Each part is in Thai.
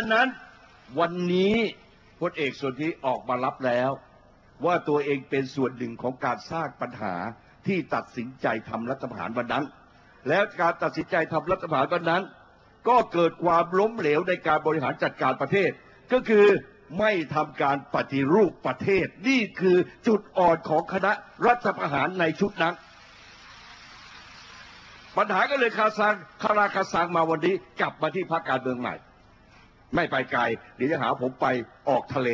อันนั้น วันนี้พลเอกสนธิออกมารับแล้ว ว่าตัวเองเป็นส่วนหนึ่งของการสร้างปัญหาที่ตัดสินใจทำรัฐประหารวันนั้น แล้วการตัดสินใจทำรัฐประหารวันนั้น ก็เกิดความล้มเหลวในการบริหารจัดการประเทศ ก็คือไม่ทำการปฏิรูปประเทศ นี่คือจุดอ่อนของคณะรัฐประหารในชุดนั้น ปัญหาก็เลยคาซังคาราคาซังมาวันนี้กลับมาที่พรรคการเมืองใหม่ ไม่ไปไกลเดี๋ยวจะหาผมไปออกทะเล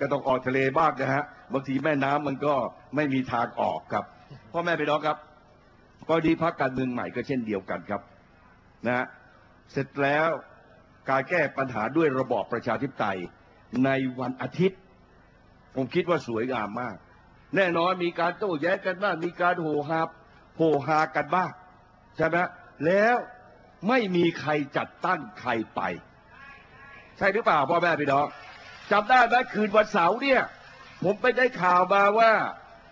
ก็ต้องออกทะเลบ้างนะฮะบางทีแม่น้ำมันก็ไม่มีทางออกครับพ่อแม่พี่น้องครับกรณีพรรคการเมืองใหม่ก็เช่นเดียวกันครับนะฮะเสร็จแล้วการแก้ปัญหาด้วยระบอบประชาธิปไตยในวันอาทิตย์ ผมคิดว่าสวยงามมาก แน่นอนมีการโต้แย้งกันบ้างมีการโหฮาโหฮากันบ้างใช่ไหมแล้ว ไม่มีใครจัดตั้งใครไป ใช่หรือเปล่าพ่อแม่พี่น้องจำได้ไหมคืนวันเสาร์เนี่ย ผมไปได้ข่าวมาว่า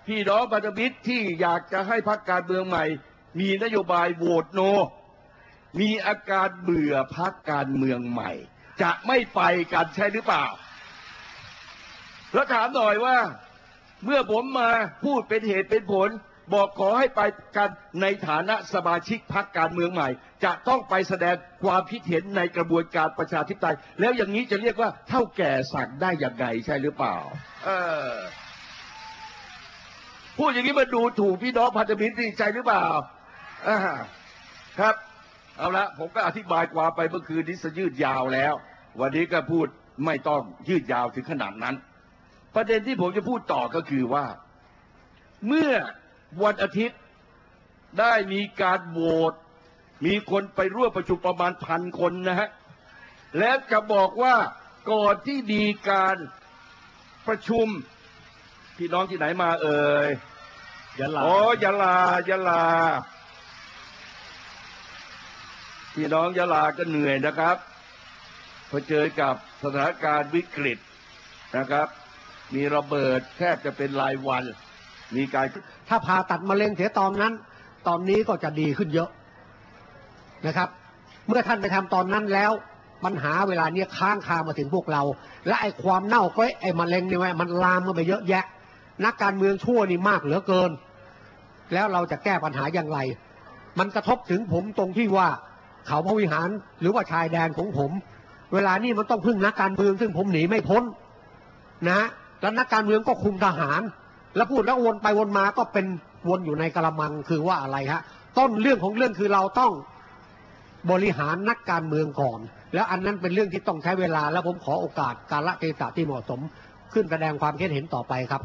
พี่น้องพันธมิตรที่อยากจะให้พรรคการเมืองใหม่ มีนโยบายโหวตโน มีอาการเบื่อพรรคการเมืองใหม่ จะไม่ไปกันใช่หรือเปล่า แล้วถามหน่อยว่า เมื่อผมมาพูดเป็นเหตุเป็นผล บอกขอให้ไปกันในฐานะสมาชิกพรรคการเมืองใหม่ จะต้องไปแสดงความคิดเห็นในกระบวนการประชาธิปไตย แล้วอย่างนี้จะเรียกว่าเท่าแก่สั่งได้อย่างไงใช่หรือเปล่า เออพูดอย่างนี้มาดูถูกพี่น้องพันธมิตรดีใจหรือเปล่าอ่าครับเอาละผมก็อธิบายความไปเมื่อคืนนี้สยืดยาวแล้ว วันนี้ก็พูดไม่ต้องยืดยาวถึงขนาดนั้น ประเด็นที่ผมจะพูดต่อก็คือว่า เมื่อ วันอาทิตย์ได้มีการโหวตมีคนไปร่วมประชุมประมาณพันคนนะฮะ แล้วจะบอกว่าก่อนที่มีการประชุม พี่น้องที่ไหนมาเอ่ยยะลาโอ้ยะลายะลา พี่น้องยะลาก็เหนื่อยนะครับเผชิญกับสถานการณ์วิกฤตนะครับ มีระเบิดแทบจะเป็นรายวัน มีการถ้าผ่าตัดมะเร็งเสียตอนนั้น ตอนนี้ก็จะดีขึ้นเยอะนะครับ เมื่อท่านไปทำตอนนั้นแล้วปัญหาเวลาเนี้ยค้างคามาถึงพวกเรา และไอ้ความเน่าก็ไอ้มะเร็งเนี่ยมันลามมาไปเยอะแยะ นักการเมืองชั่วนี่มากเหลือเกิน แล้วเราจะแก้ปัญหาอย่างไร มันกระทบถึงผมตรงที่ว่าเขาพระวิหารหรือว่าชายแดนของผม เวลานี้มันต้องพึ่งนักการเมืองซึ่งผมหนีไม่พ้นนะแล้วนักการเมืองก็คุมทหาร แล้วพูดแล้ววนไปวนมาก็เป็นวนอยู่ในกระมังคือว่าอะไรฮะ ต้นเรื่องของเรื่องคือเราต้องบริหารนักการเมืองก่อน แล้วอันนั้นเป็นเรื่องที่ต้องใช้เวลา แล้วผมขอโอกาสการละเทศะที่เหมาะสม ขึ้นแสดงความคิดเห็นต่อไปครับ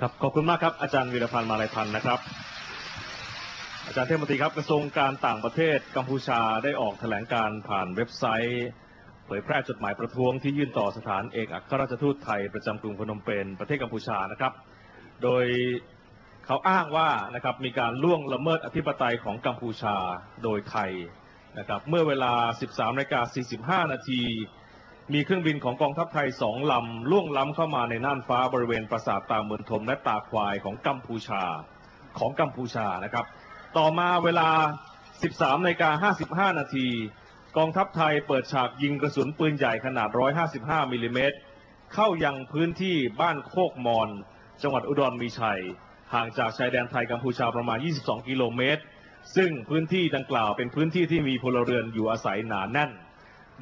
ครับขอบคุณมากครับอาจารย์วีรพันธ์มาลัยพันธ์นะครับ อาจารย์เทพมนตรีครับกระทรวงการต่างประเทศกัมพูชาได้ออกแถลงการผ่านเว็บไซต์ เผยแพร่จดหมายประท้วงที่ยื่นต่อสถานเอกอัครราชทูตไทยประจำกรุงพนมเปญประเทศกัมพูชานะครับ โดยเขาอ้างว่านะครับมีการล่วงละเมิดอธิปไตยของกัมพูชาโดยไทยนะครับเมื่อเวลา 13นาฬิกา45 นาที มีเครื่องบินของกองทัพไทยสองลำล่วงล้ำเข้ามาในน่านฟ้าบริเวณปราสาทตาเมืองทมและตาควายของกัมพูชาของกัมพูชานะครับ ต่อมาเวลา 13นาฬิกา55 นาที กองทัพไทยเปิดฉากยิงกระสุนปืนใหญ่ขนาด 155 มิลลิเมตรเข้ายังพื้นที่บ้านโคกมอน จังหวัดอุดรมีชัย ห่างจากชายแดนไทยกัมพูชาประมาณ 22 กิโลเมตร ซึ่งพื้นที่ดังกล่าวเป็นพื้นที่ที่มีพลเรือนอยู่อาศัยหนาแน่น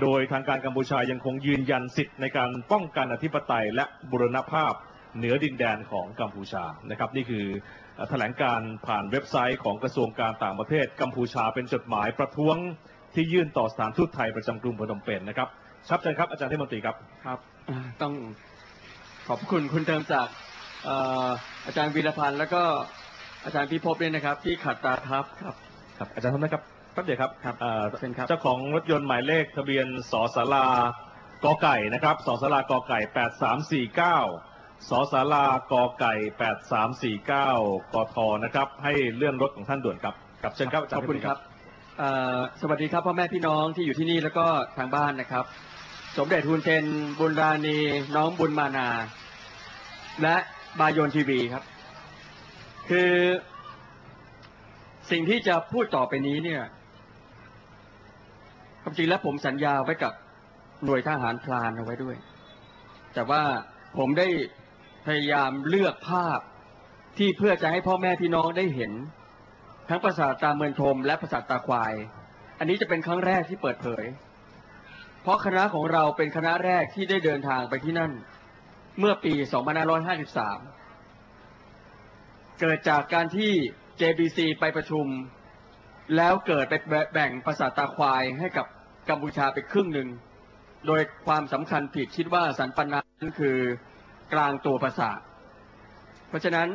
โดยทางการกัมพูชายังคงยืนยันสิทธิ์ในการป้องกันอธิปไตยและบุรณภาพเหนือดินแดนของกัมพูชานะครับนี่คือแถลงการผ่านเว็บไซต์ของกระทรวงการต่างประเทศกัมพูชาเป็นจดหมายประท้วงที่ยื่นต่อสถานทูตไทยประจำกรุงพนมเปญนะครับชับเชิญครับอาจารย์เทมนตรีครับครับ ต้องขอบคุณคุณเติมจาก อ่ออาจารย์วีรพันธ์แล้วก็อาจารย์พิภพด้วยนะครับ ที่ขัดตาทับครับครับ อาจารย์ทำได้ครับแป๊บเดียวครับครับเอ่อเชิญครับ เจ้าของรถยนต์หมายเลขทะเบียนสสารากอไก่นะครับสสารากอไก่8349สสารากอไก่8349กทนะครับ ให้เลื่อนรถของท่านด่วนครับครับเชิญครับอาจารขย์อบคุณครับเอ่อสวัสดีครับพ่อแม่พี่น้องที่อยู่ที่นี่แล้วก็ทางบ้านนะครับ สมเด็จฮุนเซนบุญรานีน้องบุญมานา และ บายนทีวีครับ คือ สิ่งที่จะพูดต่อไปนี้เนี่ยความจริงแล้วผมสัญญาไว้กับหน่วยทหารพลานเอาไว้ด้วย แต่ว่าผมได้พยายามเลือกภาพที่เพื่อจะให้พ่อแม่พี่น้องได้เห็น ทั้งปราสาตาเมืองชมและปราสาตาควาย อันนี้จะเป็นครั้งแรกที่เปิดเผย เพราะคณะของเราเป็นคณะแรกที่ได้เดินทางไปที่นั่น เมื่อปี 2553 เกิดจากการที่ JBC ไปประชุม แล้วเกิดไปแบ่งปราสาตาควายให้กับกัมพูชาไปครึ่งหนึ่ง โดยความสำคัญผิดคิดว่าสันปนานั้นคือกลางตัวปราสาเพราะฉะนั้น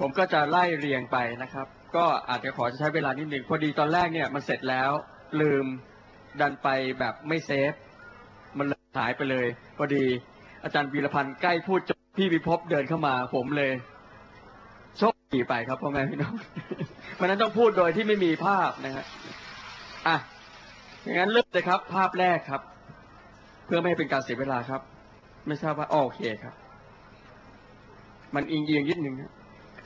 ผมก็จะไล่เรียงไปนะครับ ก็อาจจะขอจะใช้เวลานิดหนึ่งพอดีตอนแรกเนี่ยมันเสร็จแล้วลืมดันไปแบบไม่เซฟ มันหายไปเลยพอดี อาจารย์วีรพันธ์ใกล้พูดจบพี่วิภพเดินเข้ามา ผมเลยโชคดีไปครับพ่อแม่พี่น้องเพราะฉะนั้นต้องพูดโดยที่ไม่มีภาพนะฮะอะอย่างนั้นเริ่มเลยครับ ภาพแรกครับ เพื่อไม่ให้เป็นการเสียเวลาครับ ไม่ทราบว่าโอเคครับ มันอิงเอียงนิดนึงนะ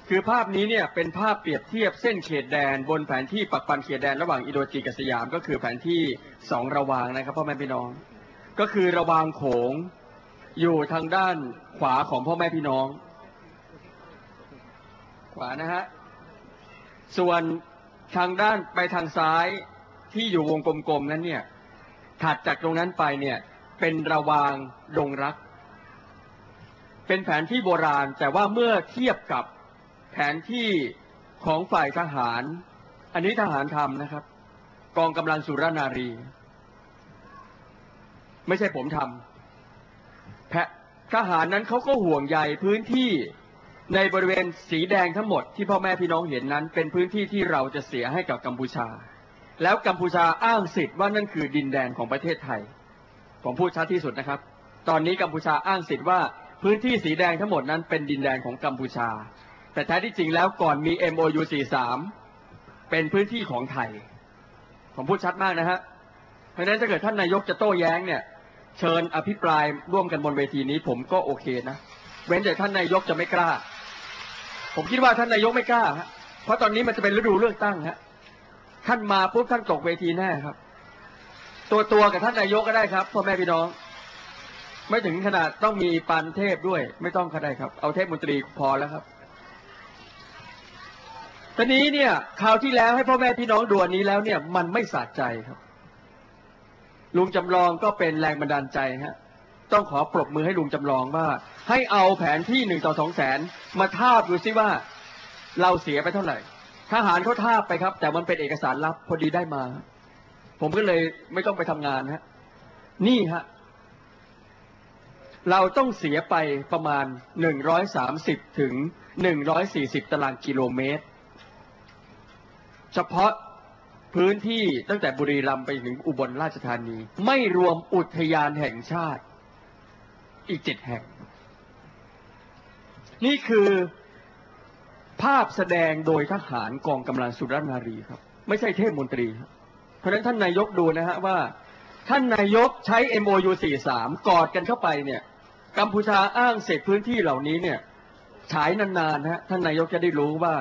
คือภาพนี้เนี่ยเป็นภาพเปรียบเทียบเส้นเขตแดน บนแผนที่ปักปันเขตแดนระหว่างอินโดจีนกับสยาม ก็คือแผนที่สองระวางนะครับพ่อแม่พี่น้อง ก็คือระวางโขง อยู่ทางด้านขวาของพ่อแม่พี่น้อง ขวานะฮะ ส่วนทางด้านไปทางซ้ายที่อยู่วงกลมๆนั้นเนี่ย ถัดจากตรงนั้นไปเนี่ย เป็นระวางดงรัก เป็นแผนที่โบราณ แต่ว่าเมื่อเทียบกับแผนที่ของฝ่ายทหาร อันนี้ทหารทำนะครับ กองกำลังสุรนารี ไม่ใช่ผมทำ ทหารนั้นเขาก็ห่วงใยพื้นที่ในบริเวณสีแดงทั้งหมดที่พ่อแม่พี่น้องเห็นนั้น เป็นพื้นที่ที่เราจะเสียให้กับกัมพูชา แล้วกัมพูชาอ้างสิทธิ์ว่านั่นคือดินแดนของประเทศไทย ผมพูดชัดที่สุดนะครับ ตอนนี้กัมพูชาอ้างสิทธิ์ว่าพื้นที่สีแดงทั้งหมดนั้นเป็นดินแดนของกัมพูชา แต่แท้ที่จริงแล้วก่อนมี MOU 43 เป็นพื้นที่ของไทย ผมพูดชัดมากนะฮะเพราะฉะนั้นถ้าเกิดท่านนายกจะโต้แย้งเนี่ย เชิญอภิปรายร่วมกันบนเวทีนี้ ผมก็โอเคนะ เว้นแต่ท่านนายกจะไม่กล้า ผมคิดว่าท่านนายกไม่กล้าฮะเพราะตอนนี้มันจะเป็นฤดูเลือกตั้งฮะท่านมาปุ๊บท่านตกเวทีแน่ครับ ตัวตัวกับท่านนายกก็ได้ครับพ่อแม่พี่น้อง ไม่ถึงขนาดต้องมีปันเทพด้วย ไม่ต้องก็ได้ครับ เอาเทพมนตรีพอแล้วครับตอนนี้เนี่ยคราวที่แล้วให้พ่อแม่พี่น้องดูอันนี้แล้วเนี่ย มันไม่สะใจครับ ลุงจำลองก็เป็นแรงบันดาลใจฮะต้องขอปรบมือให้ลุงจำลองว่า ให้เอาแผนที่หนึ่งต่อสองแสนมาทาบดูซิว่าเราเสียไปเท่าไหร่ทหารเขาทาบไปครับ แต่มันเป็นเอกสารลับพอดีได้มา ผมก็เลยไม่ต้องไปทำงานฮะนี่ฮะเราต้องเสียไปประมาณหนึ่งร้อยสามสิบถึงหนึ่งร้อยสี่สิบตารางกิโลเมตร เฉพาะ พื้นที่ตั้งแต่บุรีรัมย์ไปถึงอุบลราชธานี ไม่รวมอุทยานแห่งชาติ อีกเจ็ดแห่ง นี่คือภาพแสดงโดยทหารกองกำลังสุรนารีครับ ไม่ใช่เทพมนตรีครับเพราะนั้นท่านนายกดูนะฮะว่า ท่านนายกใช้ MOU 43 กอดกันเข้าไปเนี่ย กัมพูชาอ้างเสร็จพื้นที่เหล่านี้เนี่ย ฉายนานๆฮะท่านนายกจะได้รู้ว่า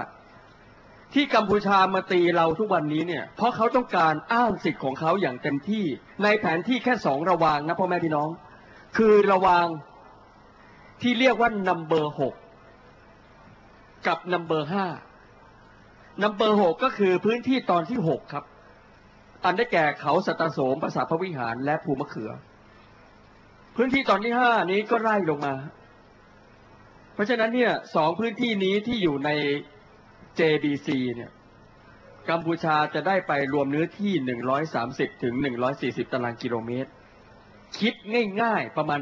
ที่กัมพูชามาตีเราทุกวันนี้เนี่ย เพราะเขาต้องการอ้างสิทธิ์ของเขาอย่างเต็มที่ ในแผนที่แค่สองระวางนะพ่อแม่พี่น้อง คือระวางที่เรียกว่านัมเบอร์หกกับนัมเบอร์ห้านัมเบอร์หกก็คือพื้นที่ตอนที่หกครับ อันได้แก่เขาสัตโสมปราสาทพระวิหารและภูมะเขือ พื้นที่ตอนที่ห้านี้ก็ไล่ลงมา เพราะฉะนั้นเนี่ยสองพื้นที่นี้ที่อยู่ใน JBC เนี่ยกัมพูชาจะได้ไปรวมเนื้อที่ 130 ถึง 140 ตารางกิโลเมตร คิดง่ายๆประมาณ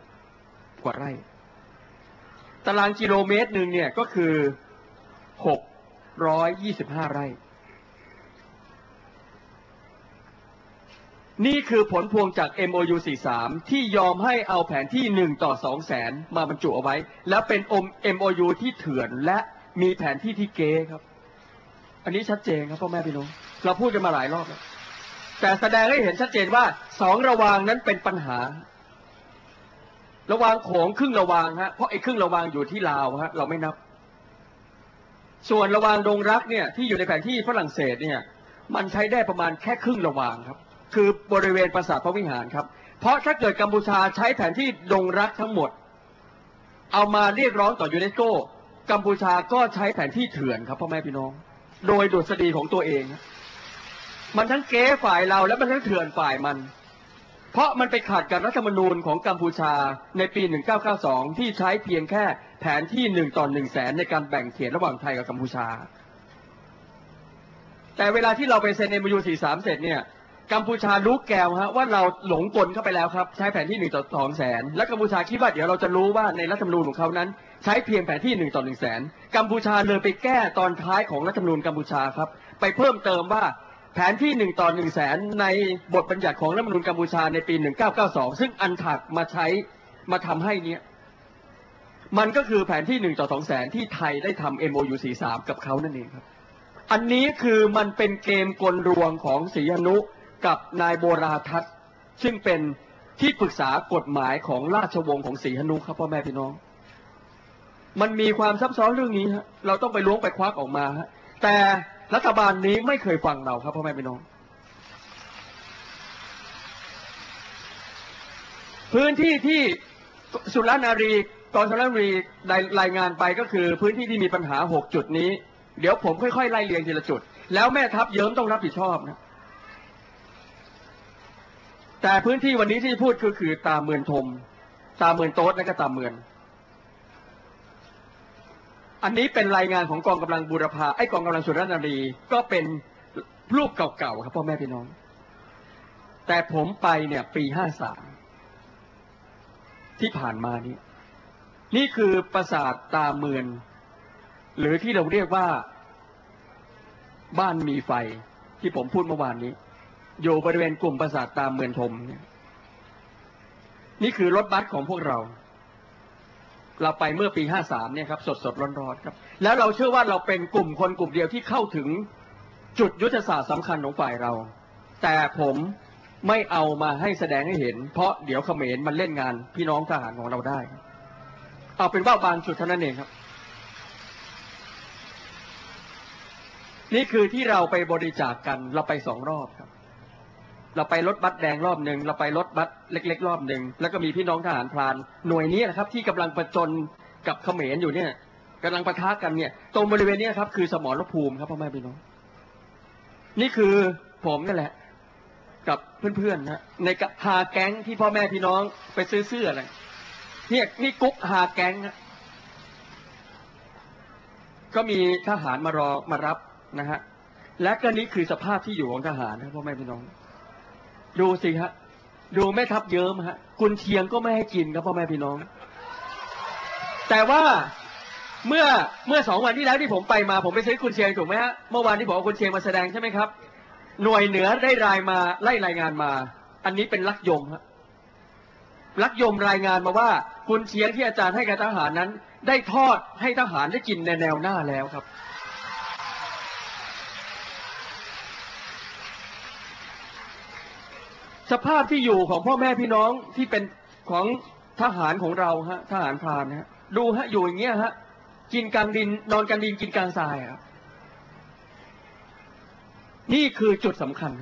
80,000 กว่าไร่ ตารางกิโลเมตรหนึ่งเนี่ยก็คือ 625 ไร่ นี่คือผลพวงจาก MOU 43 ที่ยอมให้เอาแผนที่ 1 ต่อ 2 แสนมาบรรจุเอาไว้ แล้วเป็น MOU ที่เถื่อนและ มีแผนที่ที่เก๊ครับ อันนี้ชัดเจนครับพ่อแม่พี่น้องเราพูดกันมาหลายรอบแล้วแต่แสดงให้เห็นชัดเจนว่าสองระวางนั้นเป็นปัญหา ระวางโขงครึ่งระวางฮะเพราะไอ้ครึ่งระวางอยู่ที่ลาวฮะเราไม่นับ ส่วนระวางดงรักเนี่ย ที่อยู่ในแผนที่ฝรั่งเศสเนี่ย มันใช้ได้ประมาณแค่ครึ่งระวางครับ คือบริเวณปราสาทพระวิหารครับ เพราะถ้าเกิดกัมพูชาใช้แผนที่ดงรักทั้งหมด เอามาเรียกร้องต่อยูเนสโก กัมพูชาก็ใช้แผนที่เถื่อนครับพ่อแม่พี่น้อง โดยดุษฎีของตัวเอง มันทั้งเก๊ฝ่ายเราและมันทั้งเถื่อนฝ่ายมัน เพราะมันไปขัดกับรัฐธรรมนูญของกัมพูชาในปี 1992 ที่ใช้เพียงแค่แผนที่หนึ่งต่อหนึ่งแสนในการแบ่งเขตระหว่างไทยกับกัมพูชา แต่เวลาที่เราไปเซ็น MOU 43เสร็จเนี่ย กัมพูชารู้แก้วฮะว่าเราหลงกลเข้าไปแล้วครับ ใช้แผนที่หนึ่งต่อสองแสนและกัมพูชาคิดว่าเดี๋ยวเราจะรู้ว่าในรัฐธรรมนูญของเขานั้น ใช้เพียงแผนที่หนึ่งต่อหนึ่งแสนกัมพูชาเลยไปแก้ตอนท้ายของรัฐธรรมนูญกัมพูชาครับ ไปเพิ่มเติมว่าแผนที่หนึ่งต่อหนึ่งแสนในบทบัญญัติของรัฐธรรมนูญกัมพูชาในปี 1992 ซึ่งอันถักมาใช้มาทำให้เนี้ยมันก็คือแผนที่หนึ่งต่อสองแสนที่ไทยได้ทำ MOU 43 กับเขานั่นเองครับ อันนี้คือมันเป็นเกมกลรวงของศรีหนุ กับนายโบราทัศน์ซึ่งเป็นที่ปรึกษากฎหมายของราชวงศ์ของศรีหนุครับพ่อแม่พี่น้อง มันมีความซับซ้อนเรื่องนี้ฮะเราต้องไปล้วงไปควักออกมาฮะแต่รัฐบาลนี้ไม่เคยฟังเราครับพ่อแม่พี่น้อง พื้นที่ที่สุรนารีกองสุรนารีได้รายงานไปก็คือพื้นที่ที่มีปัญหาหกจุดนี้ เดี๋ยวผมค่อยๆไล่เรียงทีละจุด แล้วแม่ทัพเยิ้มต้องรับผิดชอบนะ แต่พื้นที่วันนี้ที่พูดคือคือตามเมือนทม ตามเมือนโต๊ดและก็ตามเมือน อันนี้เป็นรายงานของกองกำลังบูรพาไอ้กองกำลังสุรนารีก็เป็นรูปเก่าๆครับพ่อแม่พี่น้อง แต่ผมไปเนี่ย ปีห้าสามที่ผ่านมานี้ นี่คือปราสาทตาเมือน หรือที่เราเรียกว่า บ้านมีไฟที่ผมพูดเมื่อวานนี้ อยู่บริเวณกลุ่มปราสาทตามเมืองทมเนี่ยนี่คือรถบัสของพวกเรา เราไปเมื่อปี53เนี่ยครับ สดสดร้อนร้อนครับ แล้วเราเชื่อว่าเราเป็นกลุ่มคนกลุ่มเดียวที่เข้าถึงจุดยุทธศาสตร์สำคัญของฝ่ายเรา แต่ผมไม่เอามาให้แสดงให้เห็น เพราะเดี๋ยวเขมรมันเล่นงานพี่น้องทหารของเราได้ เอาเป็นว่าบางจุดเท่านั้นเองครับ นี่คือที่เราไปบริจาคกันเราไปสองรอบครับ เราไปรถบัสแดงรอบหนึ่งเราไปรถบัสเล็ก ๆ รอบหนึ่งแล้วก็มีพี่น้องทหารพราน หน่วยนี้นะครับที่กำลังประจนกับเขมรอยู่เนี่ยกำลังปะทะกันเนี่ยตรงบริเวณนี้ครับคือสมรภูมิครับพ่อแม่พี่น้อง นี่คือผมนี่แหละ กับเพื่อนๆนะในกะหาแก๊งที่พ่อแม่พี่น้องไปซื้อเสื้ออะไรเนี่ยนี่กุ๊กหาแก๊งนะก็มีทหารมารอมารับนะฮะและก็นี่คือสภาพที่อยู่ของทหารนะพ่อแม่พี่น้อง ดูสิฮะ ดูแม่ทัพเยิ้มฮะกุนเชียงก็ไม่ให้กินครับพ่อแม่พี่น้อง แต่ว่าเมื่อเมื่อสองวันที่แล้วที่ผมไปมา ผมไปซื้อกุนเชียงถูกไหมฮะเมื่อวานที่บอกว่ากุนเชียงมาแสดงใช่ไหมครับ หน่วยเหนือได้รายมาไล่รายงานมา อันนี้เป็นลักยมฮะลักยมรายงานมาว่ากุนเชียงที่อาจารย์ให้กับทหารนั้น ได้ทอดให้ทหารได้กินในแนวหน้าแล้วครับ สภาพที่อยู่ของพ่อแม่พี่น้องที่เป็นของทหารของเราฮะทหารพรานฮะดูฮะอยู่อย่างเงี้ยฮะกินกลางดินนอนกลางดินกินกลางทรายครับนี่คือจุดสำคัญ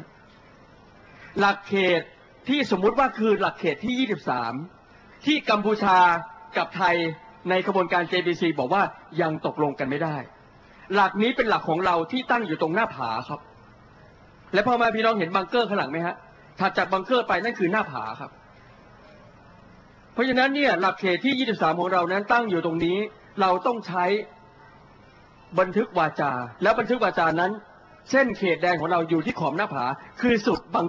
หลักเขตที่สมมุติว่าคือหลักเขตที่ 23 ที่กัมพูชากับไทยในขบวนการ JBC บอกว่ายังตกลงกันไม่ได้ หลักนี้เป็นหลักของเราที่ตั้งอยู่ตรงหน้าผาครับ และพ่อแม่พี่น้องเห็นบังเกอร์ข้างหลังไหมฮะ ถัดจากบังเกอร์ไปนั่นคือหน้าผาครับ เพราะฉะนั้นเนี่ยหลักเขตที่ 23 ของเรานั้นตั้งอยู่ตรงนี้ เราต้องใช้บันทึกวาจา แล้วบันทึกวาจานั้น เส้นเขตแดงของเราอยู่ที่ขอบหน้าผา คือสุดบัง